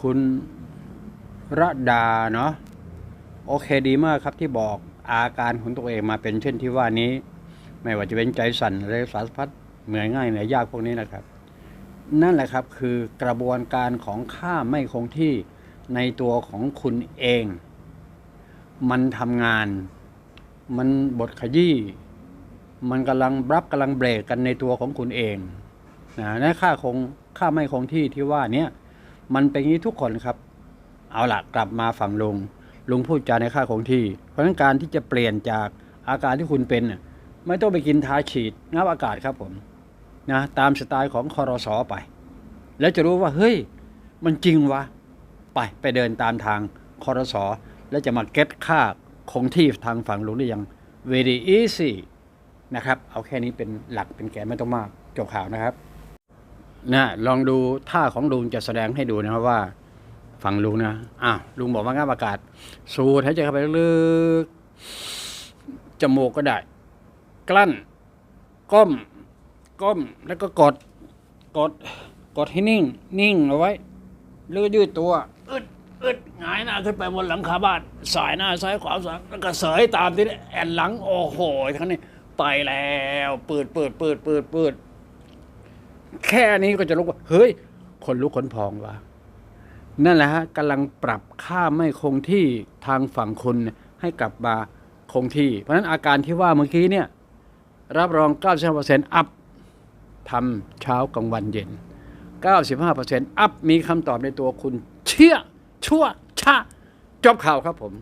คุณระดาเนาะโอเคดีมากครับที่บอกอาการของตัวเองมาเป็นเช่นที่ว่านี้ ไม่ว่าจะเป็นใจสั่นหรือสารพัดเหนื่อยง่ายเหนื่อยยากพวกนี้นะครับ นั่นแหละครับคือกระบวนการของค่าไม่คงที่ในตัวของคุณเอง มันทำงาน มันบดขยี้มันกำลังรับกำลังเบรกกันในตัวของคุณเองนะในค่าคงค่าไม่คงที่ที่ว่านี้ มันเป็นอย่างนี้ทุกคนครับ เอาละกลับมาฝั่งลุงลุงพูดจาในค่าคงที่ เพราะฉะนั้นการที่จะเปลี่ยนจากอาการที่คุณเป็นไม่ต้องไปกินทาฉีดงับอากาศครับผมนะตามสไตล์ของคอรสอไป แล้วจะรู้ว่าเฮ้ย มันจริงวะไปไปเดินตามทางคอรสอแล้วจะมาเก็ตค่าคงที่ทางฝั่งลุงได้ยัง very easy นะครับ เอาแค่นี้เป็นหลักเป็นแกนไม่ต้องมากจบข่าวนะครับ นะลองดูท่าของลุงจะแสดงให้ดูนะครับว่าฝั่งลุงนะอะลุงบอกว่างับอากาศ สูดหายใจเข้าไปลึกๆจมูกก็ได้ กลั้น ก้ม ก้มแล้วก็กด กด กดให้นิ่ง นิ่งเอาไว้แล้วก็ยืดตัวอึดอึดหงายหน้าขึ้นไปบนหลังคาบ้าน สายหน้าซ้ายขวาสายแล้วก็เสยตามที่นี่แอนหลัง โอ้โหทั้งนี้ไปแล้ว เปืดเปืดเปืดปืดปืด แค่นี้ก็จะรู้ว่า เฮ้ย คนลุกขนพองวะนั่นแหละฮะกำลังปรับค่าไม่คงที่ทางฝั่งคุณให้กลับมาคงที่ เพราะนั้นอาการที่ว่าเมื่อกี้เนี่ย รับรอง 95%อัพทำเช้ากลางวันเย็น 95%อัพมีคำตอบในตัวคุณ เชื่อ ชั่วชาจบข่าวครับผม